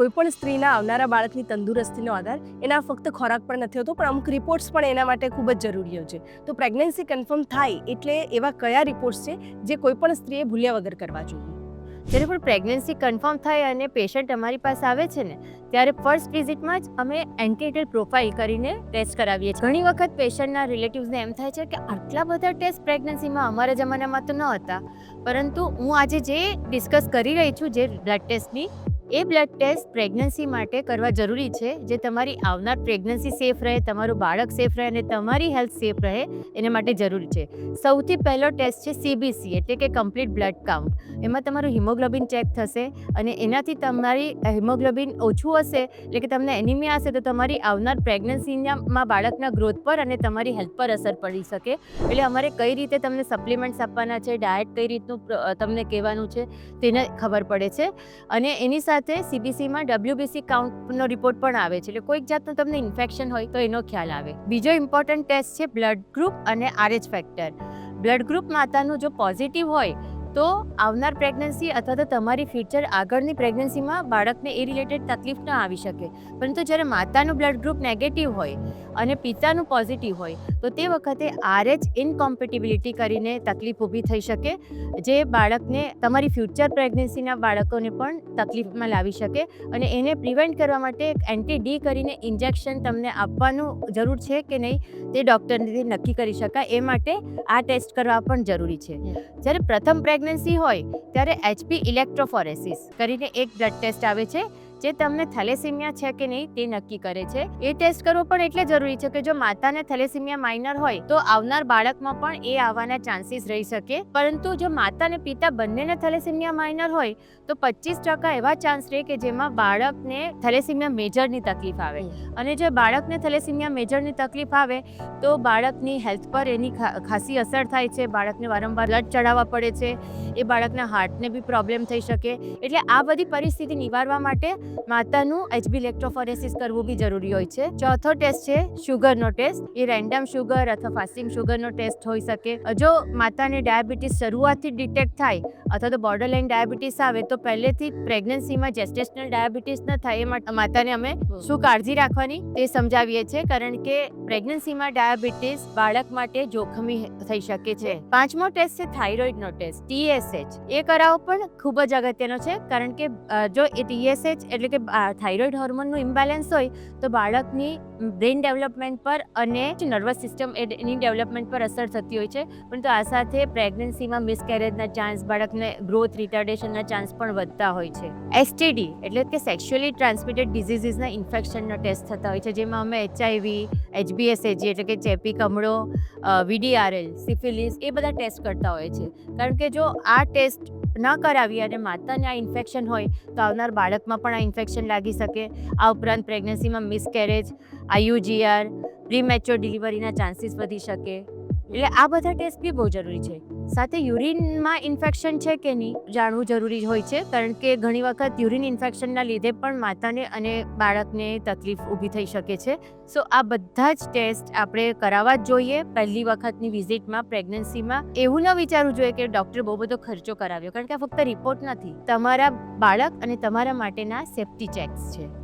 કોઈ પણ સ્ત્રીના આવનારા બાળકની તંદુરસ્તીનો આધાર, એના ફક્ત ખોરાક પણ નથી હોતો, પણ અમુક રિપોર્ટ્સ પણ એના માટે ખૂબ જ જરૂરી હોય છે. તો પ્રેગ્નન્સી કન્ફર્મ થાય એટલે એવા કયા રિપોર્ટ્સ છે જે કોઈ પણ સ્ત્રીએ ભૂલ્યા વગર કરવા જોઈએ? જ્યારે પણ પ્રેગ્નન્સી કન્ફર્મ થાય અને પેશન્ટ અમારી પાસે આવે છે ને, ત્યારે ફર્સ્ટ વિઝિટમાં જ અમે એન્ટીટેલ પ્રોફાઇલ કરીને ટેસ્ટ કરાવીએ છીએ. ઘણી વખત પેશન્ટના રિલેટિવ્સને એમ થાય છે કે આટલા બધા ટેસ્ટ પ્રેગ્નન્સીમાં અમારા જમાનામાં તો ન હતા. પરંતુ હું આજે જે ડિસ્કસ કરી રહી છું, જે બ્લડ ટેસ્ટની એ બ્લડ ટેસ્ટ પ્રેગ્નન્સી માટે કરવા જરૂરી છે જે તમારી આવનાર પ્રેગ્નન્સી સેફ રહે, તમારું બાળક સેફ રહે અને તમારી હેલ્થ સેફ રહે, એના માટે જરૂરી છે. સૌથી પહેલો ટેસ્ટ છે સીબીસી એટલે કે કમ્પ્લીટ બ્લડ કાઉન્ટ એમાં તમારું હિમોગ્લોબિન ચેક થશે અને એનાથી તમારી હિમોગ્લોબિન ઓછું હશે એટલે કે તમને એનિમિયા હશે તો તમારી આવનાર પ્રેગ્નન્સીમાં બાળકના ગ્રોથ પર અને તમારી હેલ્થ પર અસર પડી શકે. એટલે અમારે કઈ રીતે તમને સપ્લિમેન્ટ્સ આપવાના છે ડાયટ કઈ રીતનું તમને કહેવાનું છે તેને ખબર પડે છે. અને એની સાથે સીબીસીમાં ડબ્લ્યુબીસી કાઉન્ટનો રિપોર્ટ પણ આવે છે. એટલે કોઈક જાતનું તમને ઇન્ફેક્શન હોય તો એનો ખ્યાલ આવે. બીજો ઇમ્પોર્ટન્ટ ટેસ્ટ છે બ્લડ ગ્રુપ અને આરએચ ફેક્ટર બ્લડ ગ્રુપ માતાનું જો પોઝિટિવ હોય તો આવનાર પ્રેગ્નન્સી અથવા તો તમારી ફ્યુચર આગળની પ્રેગ્નન્સીમાં બાળકને એ રિલેટેડ તકલીફ ન આવી શકે. પરંતુ જ્યારે માતાનું બ્લડ ગ્રુપ નેગેટિવ હોય અને પિતાનું પોઝિટિવ હોય તો તે વખતે આરએચ ઇનકોમ્પેટિબિલિટી કરીને તકલીફ ઊભી થઈ શકે જે બાળકને તમારી ફ્યુચર પ્રેગ્નન્સીના બાળકોને પણ તકલીફમાં લાવી શકે અને એને પ્રિવેન્ટ કરવા માટે એક એન્ટી ડી કરીને ઇન્જેક્શન તમને આપવાનું જરૂર છે કે નહીં તે ડૉક્ટરથી નક્કી કરી શકાય એ માટે આ ટેસ્ટ કરવા પણ જરૂરી છે. જ્યારે પ્રથમ પ્રેગ્નન્સી હોય ત્યારે એચપી ઇલેક્ટ્રોફોરેસિસ કરીને એક બ્લડ ટેસ્ટ આવે છે જે તમને થેલેસીમિયા છે કે નહીં તે નક્કી કરે છે. એ ટેસ્ટ કરવો પણ એટલે જરૂરી છે કે જો માતાને થેલેસીમિયા માઇનર હોય તો આવનાર બાળકમાં પણ એ આવવાના ચાન્સીસ રહી શકે. પરંતુ જો માતા અને પિતા બંનેને થેલેસીમિયા માઇનર હોય તો પચીસ ટકા એવા ચાન્સ રહે કે જેમાં બાળકને થેલેસીમિયા મેજરની તકલીફ આવે. અને જો બાળકને થેલેસીમિયા મેજરની તકલીફ આવે તો બાળકની હેલ્થ પર એની ખાસી અસર થાય છે. બાળકને વારંવાર બ્લડ ચડાવવા પડે છે. એ બાળકના હાર્ટને બી પ્રોબ્લેમ થઈ શકે. એટલે આ બધી પરિસ્થિતિ નિવારવા માટે માતાનું એચબી ઇલેક્ટ્રોફોરેસિસ કરવું બી જરૂરી હોય છે. ચોથો ટેસ્ટ છે શુગરનો ટેસ્ટ એ રેન્ડમ શુગર અથવા ફાસ્ટિંગ શુગરનો ટેસ્ટ હોઈ શકે. જો માતાને ડાયાબિટીસ શરૂઆતથી ડિટેક્ટ થાય અથવા તો બોર્ડરલાઇન ડાયાબિટીસ આવે, તો પહેલેથી પ્રેગ્નન્સીમાં જેસ્ટેશનલ ડાયાબિટીસ ન થાય એ માતાને અમે શું કાળજી રાખવાની તે સમજાવીએ છીએ. કારણ કે પ્રેગ્નન્સીમાં ડાયાબિટીસ બાળક માટે જોખમી થઈ શકે છે. પાંચમો ટેસ્ટ છે થાઇરોઇડનો ટેસ્ટ ટીએસએચ એ કરાવવો પણ ખૂબ જ અગત્યનો છે, કારણ કે જો એ ટીએસએચ એટલે કે થાઇરોઇડ હોર્મોનનું ઇમ્બેલેન્સ હોય, તો બાળકની બ્રેઇન ડેવલપમેન્ટ પર અને નર્વસ સિસ્ટમ એની ડેવલપમેન્ટ પર અસર થતી હોય છે. પરંતુ આ સાથે પ્રેગ્નન્સીમાં મિસકેરેજના ચાન્સ બાળકને ગ્રોથ રિટાર્ડેશનના ચાન્સ પણ વધતા હોય છે. એસટીડી એટલે કે સેક્સ્યુઅલી ટ્રાન્સમિટેડ ડિઝીઝીસના ઇન્ફેક્શનનો ટેસ્ટ થતા હોય છે, જેમાં અમે એચઆઈવી એચબીએસએજી એટલે કે ચેપી, કમળો વીડીઆરએલ સિફિલિસ એ બધા ટેસ્ટ કરતા હોય છે. કારણ કે જો આ ટેસ્ટ ન કરાવીએ અને માતાને આ ઇન્ફેક્શન હોય તો આવનાર બાળકમાં પણ આ ઇન્ફેક્શન લાગી શકે. આ ઉપરાંત પ્રેગ્નન્સીમાં મિસકેરેજ આયુજીઆર પ્રીમેચ્યોર ડિલિવરીના ચાન્સીસ વધી શકે. એટલે આ બધા ટેસ્ટ બી બહુ જરૂરી છે. સાથે યુરિનમાં ઇન્ફેક્શન છે કે નહીં જાણવું જરૂરી હોય છે, કારણ કે ઘણી વખત યુરિન ઇન્ફેક્શનના લીધે પણ માતાને અને બાળકને તકલીફ ઊભી થઈ શકે છે. સો, આ બધા જ ટેસ્ટ આપણે કરાવવા જ જોઈએ. પહેલી વખતની વિઝિટમાં, પ્રેગ્નન્સીમાં એવું ન વિચારવું જોઈએ કે ડૉક્ટરે બહુ બધો ખર્ચો કરાવ્યો, કારણ કે આ ફક્ત રિપોર્ટ નથી. તમારા બાળક અને તમારા માટેના સેફ્ટી ચેક્સ છે.